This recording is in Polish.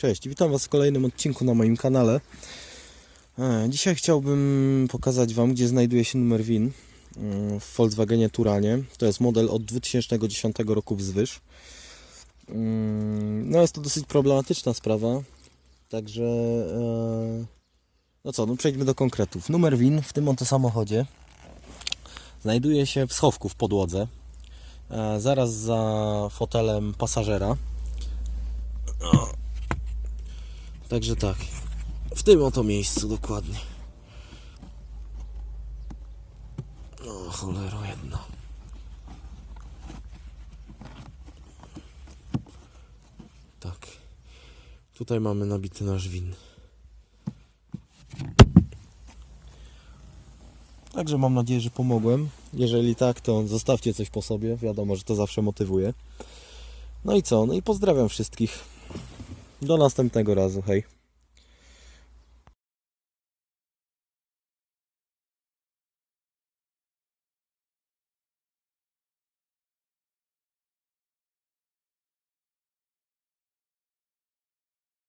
Cześć, witam Was w kolejnym odcinku na moim kanale. E, Dzisiaj chciałbym pokazać Wam, gdzie znajduje się numer WIN mm, w Volkswagenie Turanie. To jest model od 2010 roku wzwyż. Mm, No jest to dosyć problematyczna sprawa, także e, no co, no przejdźmy do konkretów. Numer WIN w tym oto samochodzie znajduje się w schowku w podłodze, e, zaraz za fotelem pasażera. Także tak. W tym oto miejscu dokładnie. O, cholero jedna. Tak. Tutaj mamy nabity nasz win. Także mam nadzieję, że pomogłem. Jeżeli tak, to zostawcie coś po sobie. Wiadomo, że to zawsze motywuje. No i co? No i pozdrawiam wszystkich. Do następnego razu. Hej.